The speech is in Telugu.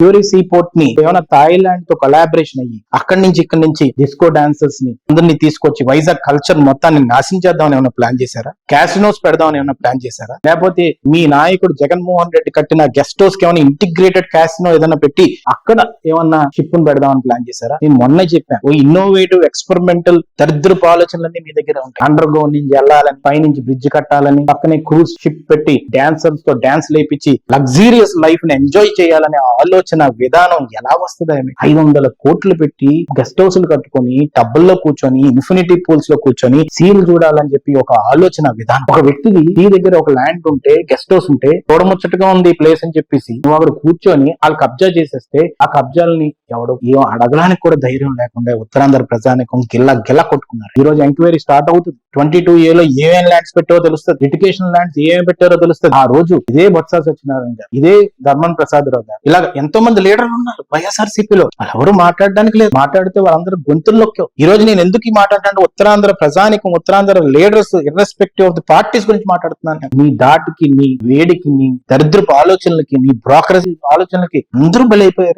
ప్యూరి సీ పోర్ట్ని ఏమైనా థాయిలాండ్తో కొలాబరేషన్ అయ్యి అక్కడి నుంచి ఇక్కడి నుంచి డిస్కో డాన్సర్స్ని అందరినీ తీసుకొచ్చి వైజాగ్ కల్చర్ మొత్తాన్ని నాశనం చేద్దామని ఏమైనా ప్లాన్ చేశారా? క్యాసినోస్ పెడదామని ఏమైనా ప్లాన్ చేశారా? లేకపోతే మీ నాయకుడు జగన్మోహన్ రెడ్డి కట్టిన గెస్ట్ హౌస్కి ఏమైనా ఇంటిగ్రేటెడ్ క్యాసినో ఏదైనా పెట్టి అక్కడ ఏమన్నా షిప్ను పెడదామని ప్లాన్ చేశారా? నేను మొన్న చెప్పాను. ఓ ఇన్నోవేటివ్ ఎక్స్పెరిమెంటల్ దరిద్రపు ఆలోచనలన్నీ మీ దగ్గర ఉంటాయి. అండర్ గ్రౌండ్ నుంచి వెళ్ళాలని పైనుంచి బ్రిడ్జ్ కట్టాలని పక్కనే క్రూజ్ షిప్ పెట్టి డాన్సర్స్తో డాన్స్ లేపించి లగ్జీరియస్ లైఫ్ని ఎంజాయ్ చేయాలనే ఆలోచన విధానం ఎలా వస్తుంది ఐదు వందల కోట్లు పెట్టి గెస్ట్ హౌస్లు కట్టుకొని టబ్బుల్లో కూర్చొని ఇన్ఫినిటీ పూల్స్లో కూర్చొని సీల్ చూడాలని చెప్పి ఒక ఆలోచన విధానం. ఒక వ్యక్తిది నీ దగ్గర ఒక ల్యాండ్ ఉంటే గెస్ట్ హౌస్ ఉంటే చూడముచ్చటగా ఉంది ప్లేస్ అని చెప్పేసి నువ్వు అక్కడ కూర్చొని వాళ్ళు కబ్జా చేసేస్తే ఆ కబ్జాలని ఎవడు ఏం అడగడానికి కూడా ధైర్యం లేకుండా ఉత్తరాంధ్ర ప్రజానికం గిల్ల గిల్ల కొట్టుకున్నారు. ఈ రోజు ఎంక్వైరీ స్టార్ట్ అవుతుంది. ట్వంటీ టూ ఏ లో ఏమేం ల్యాండ్స్ పెట్టారో తెలుస్తుంది. ఎడ్యుకేషన్ ల్యాండ్స్ ఏమేమి పెట్టారో తెలుస్తుంది. ఆ రోజు ఇదే బొత్స సత్యనారాయణ గారు ఇదే ధర్మన్ ప్రసాద్ రావు గారు ఇలా ఎంతో మంది లీడర్లు ఉన్నారు వైఎస్ఆర్సీపీలో. వాళ్ళు ఎవరు మాట్లాడడానికి లేదు. మాట్లాడితే వాళ్ళందరూ గొంతుల్లోకి ఈ రోజు నేను ఎందుకు ఈ మాట్లాడతాను ఉత్తరాంధ్ర ప్రజానికం Uttarandhra leaders irrespective of the parties గురించి మాట్లాడుతున్నాను నీ దాటికి నీ వేడికి నీ దరిద్రపు ఆలోచనలకి నీ బ్రోకరేజ్ ఆలోచనలకి అందరూ బలైపోయారే.